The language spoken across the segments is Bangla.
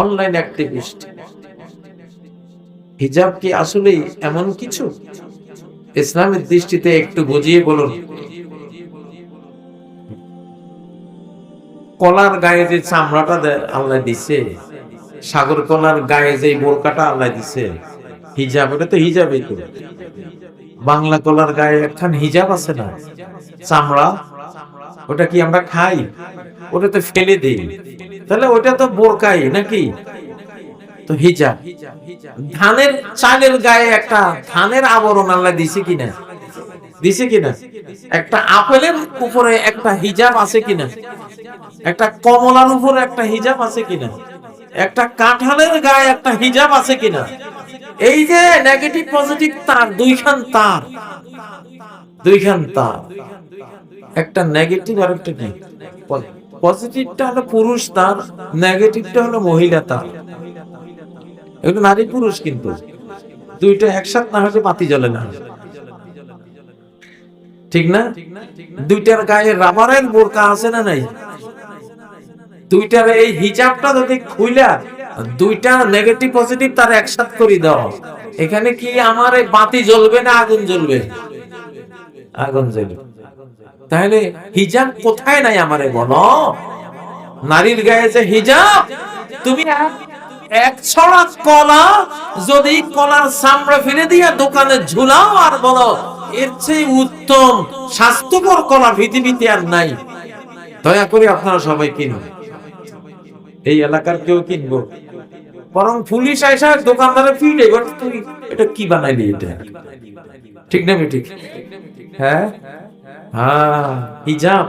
অনলাইন অ্যাক্টিভিস্ট হিজাব কি আসলে এমন কিছু? ইসলামের দৃষ্টিতে একটু বুঝিয়ে বলুন। কলার গায়ে যে চামড়াটা আল্লাহ দিছে, সাগর কলার গায়ে যে বোরকাটা আল্লাহ দিছে, হিজাব এটা তো হিজাবই তো। বাংলা কলার গায়ে একখান হিজাব আছে না? চামড়া, ওটা কি আমরা খাই? ওটা তো ফেলে দিই। তাহলে ওটা তো বোরকাই, নাকি? তো হিজাব। ধানের চালের গায়ে একটা ধানের আবরণ আল্লাহ দিছে কিনা? দিছে কিনা? একটা আপেলের উপরে একটা হিজাব আছে কিনা? একটা কমলার উপরে একটা হিজাব আছে কিনা? একটা কাঁঠালের গায়ে একটা হিজাব আছে কিনা? এই যে নেগেটিভ পজিটিভ তার, দুইখান তার। দুইখান তার। একটা নেগেটিভ আর একটা পজিটিভটা হলো পুরুষ, তার নেগেটিভটা হলো মহিলা, তার। এগুলো নারী, পুরুষ কিন্তু। দুইটা একসাথে না হলে বাতি জ্বলে না। ঠিক না? দুইটার গায়ে রাবারের বোরকা আছে না নাই? দুইটার এই হিজাবটা যদি খুইলা, দুইটা নেগেটিভ পজিটিভ তার একসাথ করে দাও। এখানে কি আমার এই বাতি জ্বলবে না আগুন জ্বলবে? আগুন জ্বলবে। তাহলে হিজাব কোথায় নাই আমারে বলো? নারীর গায়ে যে হিজাব? তুমি এক- ছড়া কলা যদি কলার সামনে ফেলে দিয়া দোকানে ঝুলাও আর বলো, এর চেয়ে উত্তম, স্বাস্থ্যকর কলা পৃথিবীতে আর নাই। দয়া করে আপনারা সবাই কিনুন। এই এলাকার কেউ কিনবো? বরং পুলিশ আইসা দোকানদারে এবার তুই এটা কি বানাইলি এটা? ঠিক না ঠিক হ্যাঁ? হ্যাঁ হিজাব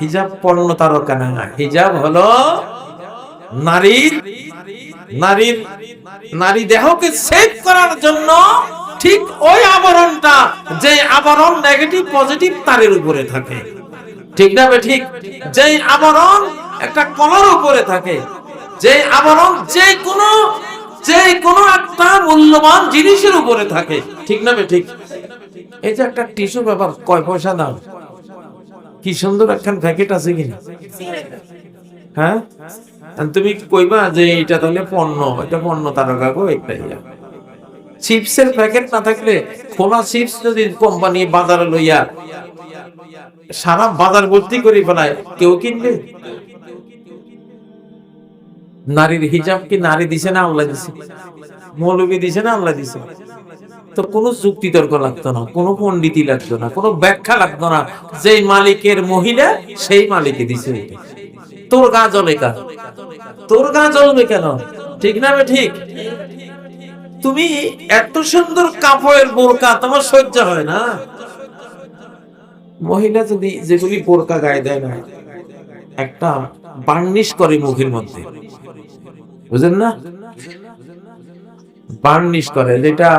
হিজাব পণ্য তারকা না, হিজাব হলো নারীর নারীর, নারী দেহকে সেভ করার জন্য ঠিক ওই আবরণটা যে আবরণ নেগেটিভ পজিটিভ তারের উপরে থাকে। ঠিক না ঠিক? যে আবরণ একটা কলার উপরে থাকে যে আবরণ যে কোনো যে কোনো একটা মূল্যবান জিনিসের উপরে থাকে। ঠিক না ঠিক? এই যে একটা টিস্যু পেপার কয় পয়সা দাম? কি সুন্দর একখান প্যাকেট আছে কিনা? হ্যাঁ? তুমি কইবা যে এটা তাহলে পণ্য, এটা পণ্য তারকা গো একটাই চিপসের প্যাকেট না থাকলে খোলা চিপস যদি কোম্পানি বাজারে লইয়া সারা বাজার ভর্তি করে ফেলায়, কেউ কিনবে? নারীর হিজাব কি নারী দিছে না আল্লাহ দিছে? মৌলবী দিছে না আল্লাহ দিছে? তো কোনো যুক্তি তর্ক লাগতো না, কোনো পণ্ডিতি লাগতো না, কোনো ব্যাখ্যা লাগতো না। যেই মালিকের মহিলা, সেই মালিকে দিছে। তোর গা জ্বলে কেন? তোর গা জ্বলবে কেন? ঠিক না ঠিক? তুমি এত সুন্দর কাপড়ের বোরকা, তোমার সহ্য হয় না। মহিলা যদি যেগুলি বোরকা গায়ে দেয় না, একটা বার্নিশ করে মুখের মধ্যে। বুঝলেন না? বার্নিশ করে, যেটা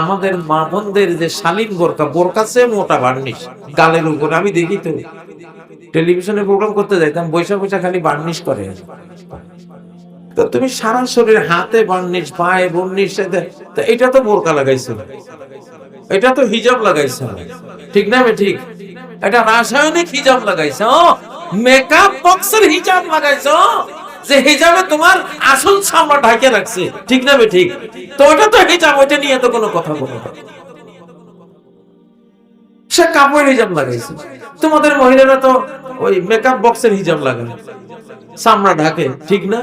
আমাদের মা বোনদের যে শালীন বোরকা বোরকা চেয়ে মোটা বার্নিশ গালের উপর, আমি দেখি তো। টেলিভিশনে প্রোগ্রাম করতে যাইতাম বৈশা বৈশা খালি বার্নিশ করে। তো তুমি সারা শরীর হাতে বার্নিশ পায়ে বার্নিশ তো এটা তো বোরকা লাগাইছো। এটা তো হিজাব লাগাইছো। ঠিক না ঠিক? এটা রাসায়নিক হিজাব লাগাইছো। মেকআপ বক্সের হিজাব লাগাইছো। যে হিজাবে তোমার আসল সামনা ঢাকে রাখছে। ঠিক না ঠিক? তো ওটা তো হিজাব, ওইটা নিয়ে তো কোনো কথা বলো না। সে কাপড় হিজাব লাগাইছে। তোমাদের মহিলারা তো ওই মেকআপ বক্সের হিজাব লাগায়। সামনা ঢাকে, ঠিক না?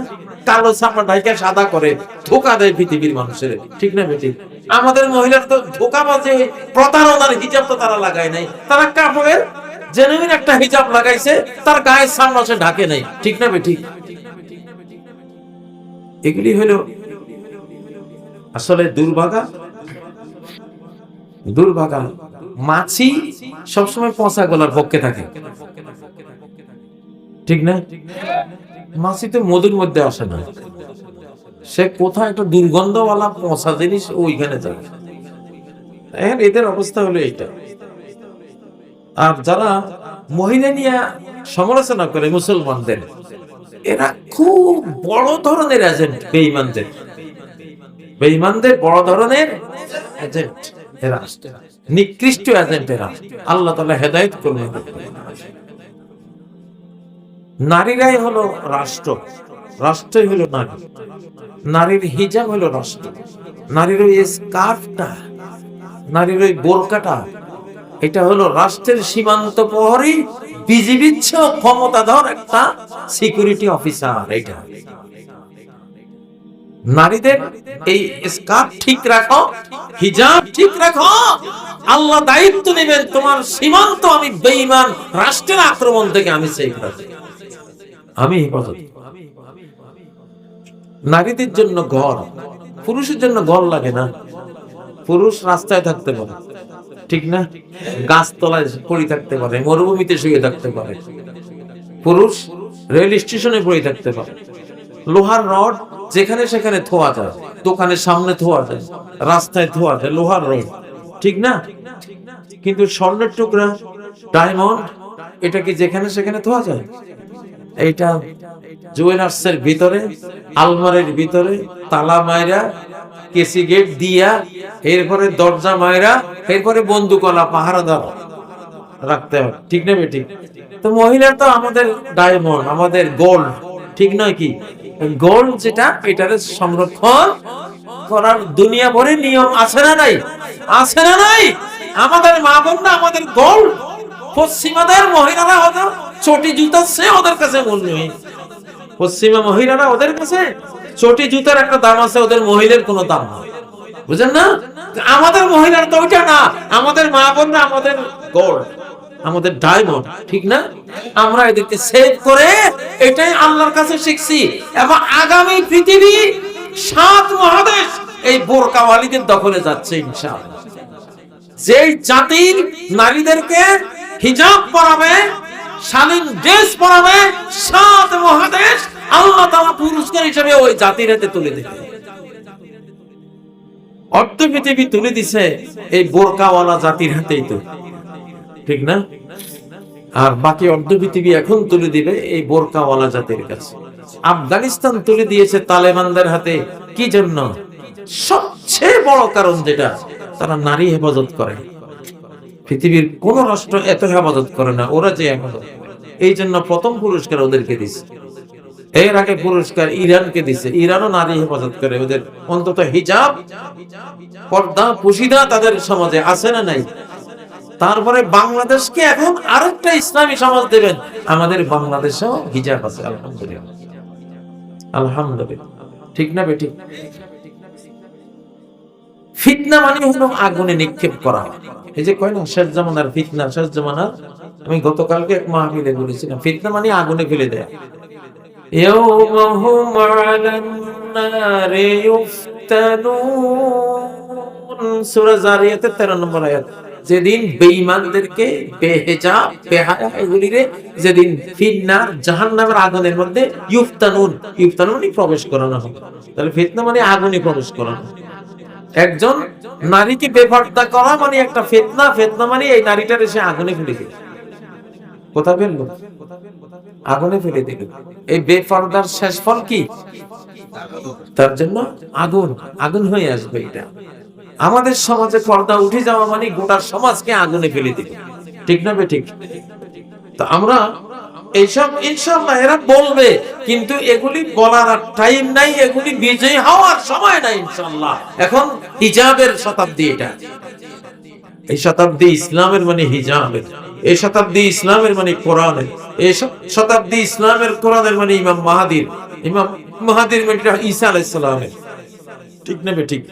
কালো সামনা ঢাকে সাদা করে ধোকা দেয় পৃথিবীর মানুষের। ঠিক না বেটি আমাদের মহিলার তো ধোকা বাজে প্রতারণার হিজাব তো তারা লাগায় নাই। তারা কাপড়ের জেনুইন একটা হিজাব লাগাইছে, তার গায়ের সামনে সে ঢাকে নাই। ঠিক না বেটি এগুলি হলো আসলে দুর্ভাগা দুর্ভাগা মাছি সবসময় পচা গলার পক্ষে থাকে। ঠিক না? মাছি তো মধুর মধ্যে আসে না। সে কোথাও একটা দুর্গন্ধওয়ালা পচা জিনিস ওইখানে যাবে এখন এদের অবস্থা হলো এইটা। আর যারা মহিলা নিয়ে সমালোচনা করে মুসলমানদের খুব বড় ধরনের এজেন্ট বড় ধরনের এজেন্ট এরা। নিকৃষ্ট এজেন্ট এরা। আল্লাহ নারীরাই হলো রাষ্ট্র। রাষ্ট্রই হলো নারী। নারীর হিজাব হলো রাষ্ট্র। নারীর ওই স্কার্ফটা, নারীর ওই বোরকাটা, এটা হলো রাষ্ট্রের সীমান্ত প্রহরী ক্ষমতাধর একটা সিকিউরিটি অফিসার এটা নারীদের এই স্কার্ফ ঠিক রাখো হিজাব ঠিক রাখো, আল্লাহ দায়িত্ব নেবেন তোমার সীমান্ত, আমি বেঈমান, রাষ্ট্রের আক্রমণ থেকে আমি রাখি আমি নারীদের জন্য ঘর পুরুষের জন্য ঘর লাগে না। পুরুষ রাস্তায় থাকতে পারে। ঠিক না? গাছতলায় পড়ে থাকতে পারে, মরুভূমিতে শুয়ে থাকতে পারে। পুরুষ রেল স্টেশনে পড়ে থাকতে পারে। লোহার রড যেখানে সেখানে থোয়া যায়, দোকানের সামনে থোয়া যায়, রাস্তায় থোয়া যায়, লোহার রড, ঠিক না? কিন্তু স্বর্ণের টুকরা, ডায়মন্ড এটা কি যেখানে সেখানে থোয়া যায়। এইটা জুয়েলার্সের ভিতরে, আলমারির ভিতরে, তালা মাইরা, কেসি গেট দিয়া, এরপরে দরজা মাইরা এরপরে বন্দুকলা পাহারা দেওয়া রাখতে হবে। ঠিক না বেটি তো মহিলা তো আমাদের ডায়মন্ড আমাদের গোল্ড ঠিক নয় কি? গোল্ড যেটা, এটার সংরক্ষণ করার দুনিয়া ভরে নিয়ম আছে না নাই? আছে না নাই? আমাদের মা বোনরা আমাদের গোল্ড পশ্চিমাদের মহিলারা হতো চটি জুতা, সে ওদের কাছে মূল্যহীন পশ্চিমা মহিলারা ওদের কাছে চটি জুতার একটা দাম আছে, ওদের মহিলার কোনো দাম না। বুঝেন না? আমাদের মহিলার তো ওইটা না। আমাদের মা বোনরা আমাদের গোল্ড আমাদের ডায়মন্ড ঠিক না? আমরা এদেরকে সেভ করে এটাই আল্লাহর কাছে শিখছি। এবং আগামী পৃথিবী সাত মহাদেশ এই বোরকাওয়ালিদের দখলে যাচ্ছে ইনশাআল্লাহ। যেই জাতির নারীদেরকে হিজাব পরাবে, শালীন ড্রেস পরাবে, সাত মহাদেশ আল্লাহ তাআলা পুরস্কার হিসেবে ওই জাতির হাতে তুলে দেবে। অর্ধ পৃথিবী তুলে দিছে এই বোরকাওয়ালা জাতির হাতেই তো। ঠিক না? আর বাকি অর্ধ পৃথিবী এখন তুলে দিবে এই বোরকাওয়ালা জাতির কাছে। আফগানিস্তান তুলে দিয়েছে তালেবানদের হাতে। কি জন্য? সবচেয়ে বড় কারণ যেটা, তারা নারী হেফাজত করে। পৃথিবীর কোন রাষ্ট্র এত হেফাজত করে না, ওরা যে হেফাজত এই জন্য প্রথম পুরস্কার ওদেরকে দিছে। এর আগে পুরস্কার ইরানকে দিছে। ইরানও নারী হেফাজত করে। ওদের অন্তত হিজাব, পর্দা, পুশিদা তাদের সমাজে আছে না নাই? তারপরে বাংলাদেশকে এখন আরেকটা ইসলামী সমাজ দেবেন। আমাদের বাংলাদেশেও হিজাব আছে, আলহামদুলিল্লাহ। আলহামদুলিল্লাহ। ঠিক না বেটি ফিতনা মানে হলো আগুনে নিক্ষেপ করা। এই যে কয় না, শেষ জামানার ফিতনা, শেষ জামানার, আমি গতকালকে এক মাহফিলে বলেছিলাম, ফিতনা মানে আগুনে ফেলে দেয়। يوم هم على النار يفتنون সূরা জারিয়াতের 13 নম্বর আয়াত যেদিন বেঈমানদেরকে বেহেজা বেহায়া এগুলিরে যেদিন ফিন্নার জাহান্নামের আগুনের মধ্যে ইউফতানুন ইউফতানুন মানে প্রবেশ করানো হবে তাহলে ফিতনা মানে আগুনে প্রবেশ করানো একজন নারীকে বেপর্দা করা মানে একটা ফিতনা ফিতনা মানে এই নারীটার এসে আগুনে ফেলে দিল কোথা ফেলল আগুনে ফেলে দিল। এই বেপর্দার শেষ ফল কি? তার জন্য আগুন আগুন হয়ে আসবে এটা। আমাদের সমাজে পর্দা উঠে যাওয়া মানে গোটা সমাজকে আগুনে ফেলে দিল ঠিক না ঠিক তো আমরা এইসব ইনশাল্লাহ এরা বলবে, কিন্তু এগুলি বলার টাইম নাই, এগুলি বিজয়ী হওয়ার সময় নাই ইনশাল্লাহ এখন হিজাবের শতাব্দী এটা। এই শতাব্দী ইসলামের মানে হিজাবের। এই শতাব্দী ইসলামের মানে কোরআনের, এই শতাব্দী ইসলামের কোরআনের মানে ইমাম মাহাদির ইমাম মাহাদির মানে ঈসা আলাইহিস সালামের। ঠিক না বে ঠিক?